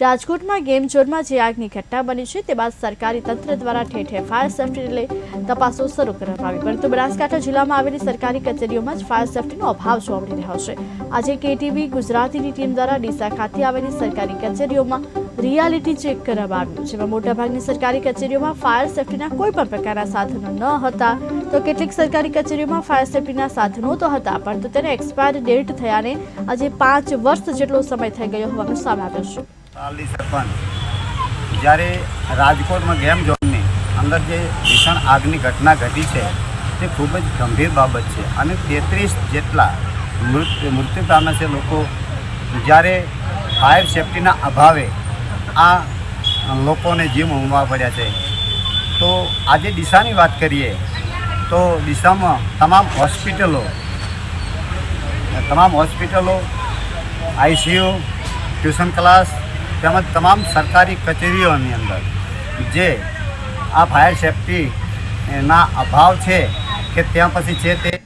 રાજકોટમાં ગેમ ઝોનમાં જે આગની ઘટના બની છે, તે બાદ સરકારી તંત્ર દ્વારા ઠેર ઠેર ફાયર સેફ્ટીને લઈ તપાસો શરૂ કરવામાં આવી. પરંતુ બનાસકાંઠા જિલ્લામાં આવેલી સરકારી કચેરીઓમાં જ ફાયર સેફટીનો અભાવ જોવા મળી રહ્યો છે. આજે કેટીવી ગુજરાતીની ટીમ દ્વારા ડીસા ખાતે આવેલી સરકારી કચેરીઓમાં રિયાલિટી ચેક કરવામાં આવ્યું જેમાં મોટાભાગની સરકારી કચેરીઓમાં ફાયર સેફ્ટીના કોઈ પણ પ્રકારના સાધનો ન હતા. તો કેટલીક સરકારી કચેરીઓમાં ફાયર સેફ્ટીના સાધનો તો હતા પરંતુ તેને એક્સપાયર ડેટ થયાને આજે પાંચ વર્ષ જેટલો સમય થઈ ગયો હોવાનું સામે આવ્યું છે. પાલી સરપંચ. જ્યારે રાજકોટમાં ગેમ ઝોનની અંદર જે ભીષણ આગની ઘટના ઘટી છે, તે ખૂબ જ ગંભીર બાબત છે. અને તેત્રીસ જેટલા મૃત્યુ મૃત્યુ પામે છે લોકો, જ્યારે ફાયર સેફટીના અભાવે આ લોકોને જીવ ઉમવા પડ્યા છે. તો આજે ડીસાની વાત કરીએ, તો ડીસામાં તમામ હોસ્પિટલો તમામ હોસ્પિટલો, આઈસીયુ, ટ્યુશન ક્લાસ તેમજ તમામ સરકારી કચેરીઓની અંદર જે આ ફાયર સેફટીના અભાવ છે કે ત્યાં પછી છે તે